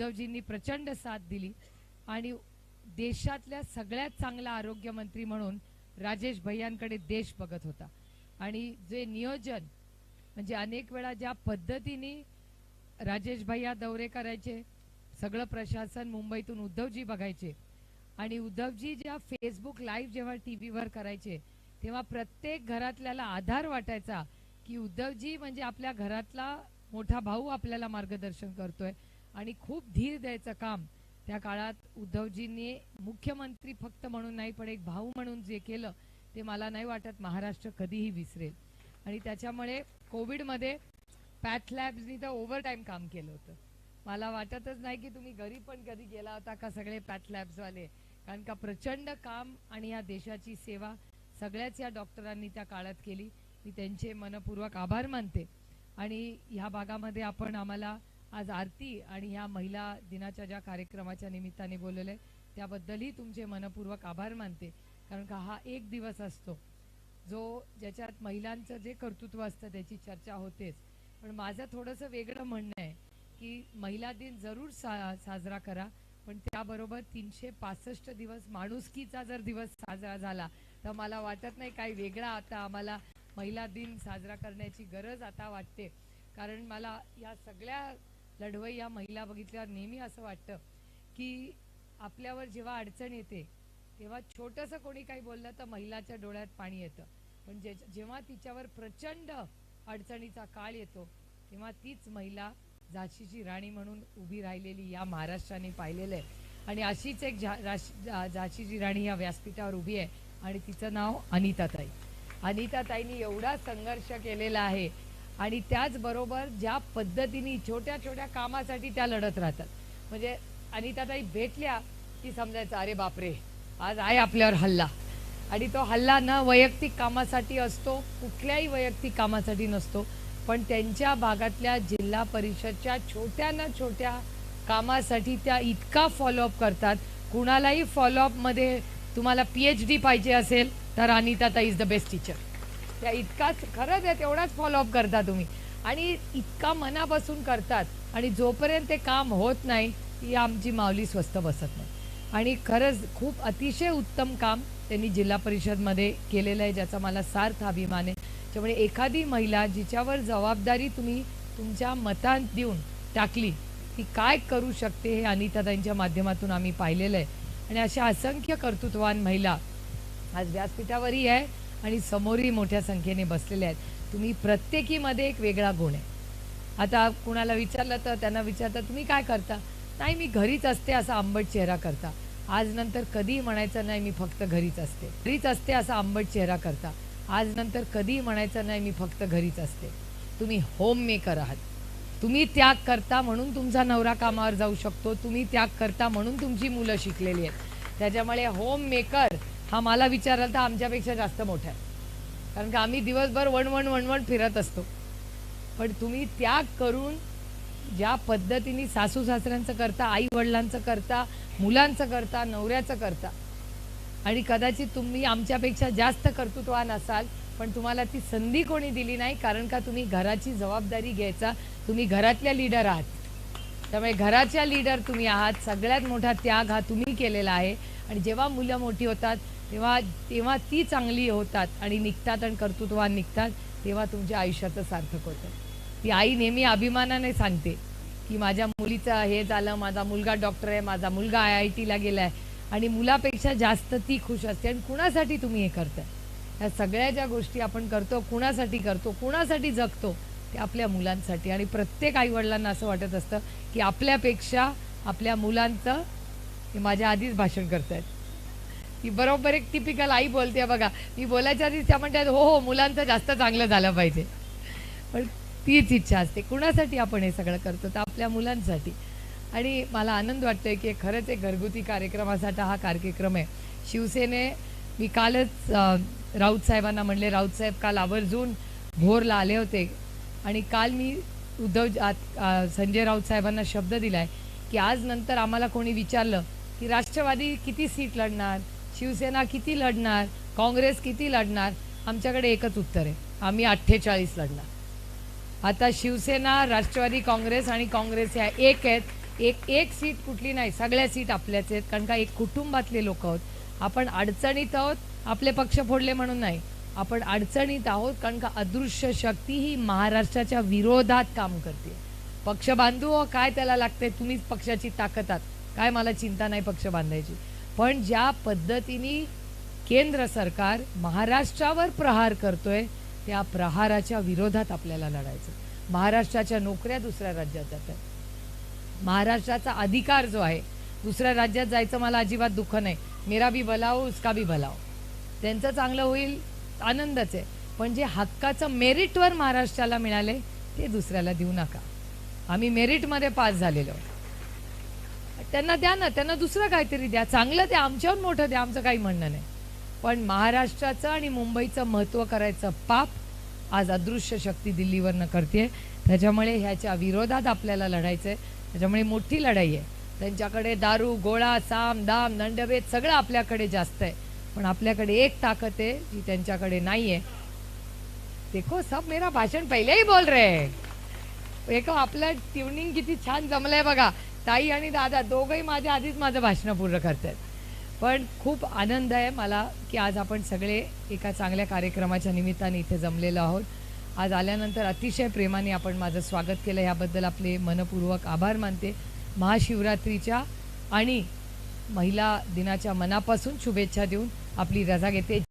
उद्धवजींनी प्रचंड साथ दिली आणि देशातल्या सगळ्यात चांगला आरोग्यमंत्री म्हणून राजेश भैयांकडे देश बघत होता. आणि जे नियोजन म्हणजे अनेक वेळा ज्या पद्धतीने राजेश भैया दौरे करायचे सगळं प्रशासन मुंबईतून उद्धवजी बघायचे आणि उद्धवजी जेव्हा फेसबुक लाईव्ह जेव्हा टी व्हीवर करायचे तेव्हा प्रत्येक घरातल्याला आधार वाटायचा की उद्धवजी म्हणजे आपल्या घरातला मोठा भाऊ आपल्याला मार्गदर्शन करतोय. आणि खूप धीर द्यायचं काम. त्या काळात उद्धवजींनी मुख्यमंत्री फक्त म्हणून नाही पण एक भाऊ म्हणून जे केलं ते मला नाही वाटत महाराष्ट्र कधीही विसरेल. आणि त्याच्यामुळे कोविडमध्ये पॅथ लॅब्सनी तर ओव्हर टाईम काम केलं होतं. मला वाटतच नाही की तुम्ही घरी पण कधी गेला होता का सगळे पॅथ लॅब्सवाले? कारण का प्रचंड काम आणि या देशाची सेवा सगळ्याच या डॉक्टरांनी त्या काळात केली. मी त्यांचे मनपूर्वक आभार मानते. आणि ह्या भागामध्ये आपण आम्हाला आज आरती आणि ह्या महिला दिनाच्या ज्या कार्यक्रमाच्या निमित्ताने बोलवलंय त्याबद्दलही तुमचे मनपूर्वक आभार मानते. कारण का हा एक दिवस असतो. जो ज्याच्यात महिलांचं जे कर्तृत्व असतं त्याची चर्चा होतेच. पण माझं थोडंसं वेगळं म्हणणं आहे की महिला दिन जरूर सा साजरा करा. पण त्याबरोबर तीनशे पासष्ट दिवस माणुसकीचा जर दिवस साजरा झाला तर मला वाटत नाही काही वेगळा आता आम्हाला महिला दिन साजरा करण्याची गरज आता वाटते. कारण मला या सगळ्या लढवई या महिला बघितल्यावर नेहमी असं वाटतं की आपल्यावर जेव्हा अडचण येते तेव्हा छोटंसं कोणी काही बोललं तर महिलाच्या डोळ्यात पाणी येतं. पण जे जेव्हा तिच्यावर प्रचंड अडचणीचा काळ येतो तेव्हा तीच महिला झाशीची राणी म्हणून उभी राहिलेली या महाराष्ट्राने पाहिलेलं आहे. आणि अशीच एक झा झाशीची राणी या व्यासपीठावर उभी आहे. आणि तिचं नाव अनिताताई. अनिताताईंनी एवढा संघर्ष केलेला आहे आणि त्याचबरोबर ज्या पद्धतीने छोट्या छोट्या कामासाठी त्या लढत राहतात. म्हणजे अनिताताई भेटल्या की समजायचं अरे बापरे आज आहे आपल्यावर हल्ला. आणि तो हल्ला न वैयक्तिक कामासाठी असतो कुठल्याही वैयक्तिक कामासाठी नसतो पण त्यांच्या भागातल्या जिल्हा परिषदच्या छोट्या ना छोट्या कामासाठी त्या इतका फॉलोअप करतात. कुणालाही फॉलोअपमध्ये तुम्हाला पी एच डी पाहिजे असेल तर अनिताताई इज द बेस्ट टीचर त्या इतकाच खरंच आहे तेवढाच फॉलोअप करता तुम्ही. आणि इतका मनापासून करतात. आणि जोपर्यंत ते काम होत नाही ती आमची माऊली स्वस्त बसत नाही. आणि खरंच खूप अतिशय उत्तम काम त्यांनी जिल्हा परिषदमध्ये केलेलं आहे ज्याचा मला सार्थ अभिमान आहे. त्यामुळे एखादी महिला जिच्यावर जबाबदारी तुम्ही तुमच्या मतांत देऊन टाकली ती काय करू शकते हे अनिताताईंच्या माध्यमातून आम्ही पाहिलेलं आहे. आणि अशा असंख्य कर्तृत्ववान महिला आज व्यासपीठावरही आहे. आणि समोरही मोठ्या संख्येने बसलेले आहेत. तुम्ही प्रत्येकीमध्ये एक वेगळा गुण आहे. आता कुणाला विचारलं तर त्यांना विचारता तुम्ही काय करता? नाही मी घरीच असते असा आंबट चेहरा करता. आज नंतर कधीही म्हणायचं नाही मी फक्त घरीच असते. घरीच असते असा आंबट चेहरा करता. आज नंतर कधीही म्हणायचं नाही मी फक्त घरीच असते. तुम्ही होम मेकर आहात. तुम्ही त्याग करता म्हणून तुमचा नवरा कामावर जाऊ शकतो. तुम्ही त्याग करता म्हणून तुमची मुलं शिकलेली आहेत. त्याच्यामुळे होम मेकर हा मला विचाराल तर आमच्यापेक्षा जास्त मोठा आहे. कारण का आम्ही दिवसभर वणवण वणवण फिरत असतो. पण तुम्ही त्याग करून ज्या पद्धतीने सासू सासऱ्यांचं करता आई वडिलांचं करता मुलांचं करता नवऱ्याचं करता आणि कदाचित तुम्ही आमच्यापेक्षा जास्त कर्तृत्वान असाल पण तुम्हाला ती संधी कोणी दिली नाही कारण का तुम्ही घराची जबाबदारी घ्यायचा तुम्ही घरातल्या लीडर आहात. त्यामुळे घराच्या लीडर तुम्ही आहात सगळ्यात मोठा त्याग हा तुम्ही केलेला आहे. आणि जेव्हा मुलं मोठी होतात तेव्हा तेव्हा ती चांगली होतात आणि निघतात आणि कर्तृत्वान निघतात तेव्हा तुमच्या आयुष्याचं सार्थक होतं. ती आई नेहमी अभिमानाने सांगते की माझ्या मुलीचं हे झालं माझा मुलगा डॉक्टर आहे माझा मुलगा आय आय टीला गेला आहे आणि मुलापेक्षा जास्त ती खुश असते आणि कुणासाठी तुम्ही हे करताय? ह्या सगळ्या ज्या गोष्टी आपण करतो कुणासाठी करतो कुणासाठी जगतो ते आपल्या मुलांसाठी. आणि प्रत्येक आईवडिलांना असं वाटत असतं की आपल्यापेक्षा आपल्या मुलांचं हे माझ्या आधीच भाषण करतायत. ती बरोबर एक टिपिकल आई बोलते बघा मी बोलायच्या आधी त्या म्हणतात हो हो मुलांचं जास्त चांगलं झालं पाहिजे. पण तीच इच्छा असते. कुणासाठी आपण हे सगळं करतो? तर आपल्या मुलांसाठी. आणि मला आनंद वाटतोय की खरंच एक घरगुती कार्यक्रमासाठी हा कार्यक्रम आहे. शिवसेने मी कालच राऊत साहेबांना म्हणले राऊत साहेब काल आवर्जून भोरला आले होते. आणि काल मी उद्धव संजय राऊत साहेबांना शब्द दिलाय की आज नंतर आम्हाला कोणी विचारलं की राष्ट्रवादी किती सीट लढणार? शिवसेना किती लढणार काँग्रेस किती लढणार आमच्याकडे एकच उत्तर आहे. आम्ही अठ्ठेचाळीस लढणार. आता शिवसेना राष्ट्रवादी काँग्रेस आणि काँग्रेस ह्या एक आहेत. एक एक सीट कुठली नाही सगळ्या सीट आपल्याच आहेत. कारण का एक कुटुंबातले लोक आहोत. आपण अडचणीत आहोत आपले पक्ष फोडले म्हणून नाही. आपण अडचणीत आहोत कारण का अदृश्य शक्ती ही महाराष्ट्राच्या विरोधात काम करते. पक्ष बांधू हो काय त्याला लागते तुम्हीच पक्षाची ताकद आहात. काय मला चिंता नाही पक्ष बांधायची. पण ज्या पद्धतीने केंद्र सरकार महाराष्ट्रावर प्रहार करतोय त्या प्रहाराच्या विरोधात आपल्याला लढायचं महाराष्ट्राच्या नोकऱ्या दुसऱ्या राज्यात जातात. महाराष्ट्राचा अधिकार जो आहे दुसऱ्या राज्यात जायचं मला अजिबात दुःख नाही. मेरा बी भलाओ उसका बी भलाओ. त्यांचं चांगलं होईल आनंदच आहे. पण जे हक्काचं मेरिटवर महाराष्ट्राला मिळाले ते दुसऱ्याला देऊ नका. आम्ही मेरिटमध्ये पास झालेलो आहोत. त्यांना द्या ना त्यांना दुसरं काहीतरी द्या. चांगलं द्या आमच्यावर मोठं द्या आमचं काही म्हणणं नाही. पण महाराष्ट्राचं आणि मुंबईचं महत्त्व करायचं पाप आज अदृश्य शक्ती दिल्लीवरनं करते त्याच्यामुळे ह्याच्या विरोधात आपल्याला लढायचं आहे त्याच्यामुळे मोठी लढाई आहे. त्यांच्याकडे दारू गोळा साम दाम दंडभेद सगळं आपल्याकडे जास्त आहे. पण आपल्याकडे एक ताकद आहे जी त्यांच्याकडे नाही आहे देखो सब मेरा भाषण पहिले ही बोल रहे हैं. देखो आपलं ट्युनिंग किती छान जमलंय बघा. ताई आणि दादा दोघंही माझ्या आधीच माझं भाषण पूर्ण करतात पण खूप आनंद आहे मला की आज आपण सगळे एका चांगल्या कार्यक्रमाच्या निमित्ताने इथे जमलेलो आहोत. आज आल्यानंतर अतिशय प्रेमाने आपण माझं स्वागत केलं. याबद्दल आपले मनपूर्वक आभार मानते. महाशिवरात्रीच्या आणि महिला दिनाच्या मनापासून शुभेच्छा देऊन आपली रजा घेते.